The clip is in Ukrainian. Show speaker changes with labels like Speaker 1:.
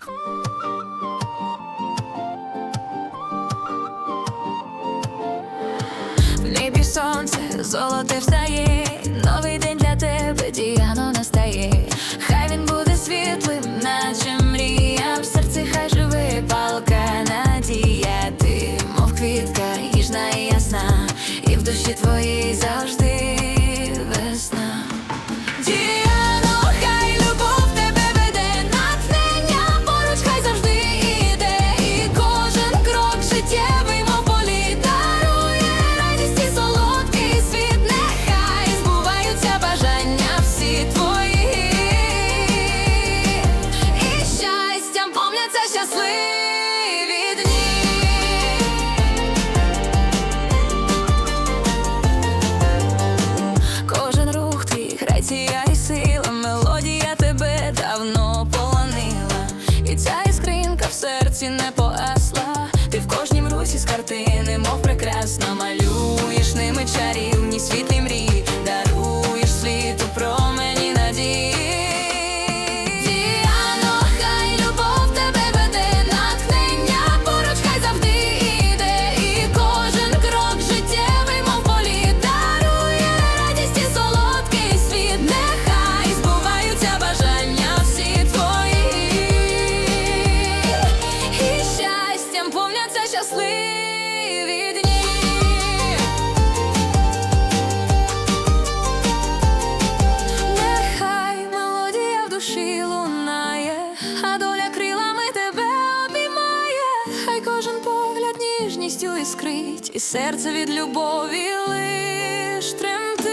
Speaker 1: В небі сонце золоте встає, новий день для тебе діяно настає. Хай він буде світлим, наче мрія. В серці хай живе палка надія. Ти, мов квітка, ніжна і ясна, і в душі твоїй завжди в серці не погасла. Щасливі дні. Нехай мелодія в душі лунає, а доля крилами тебе обіймає, хай кожен погляд ніжністю іскрить, і серце від любові лиш тремтить.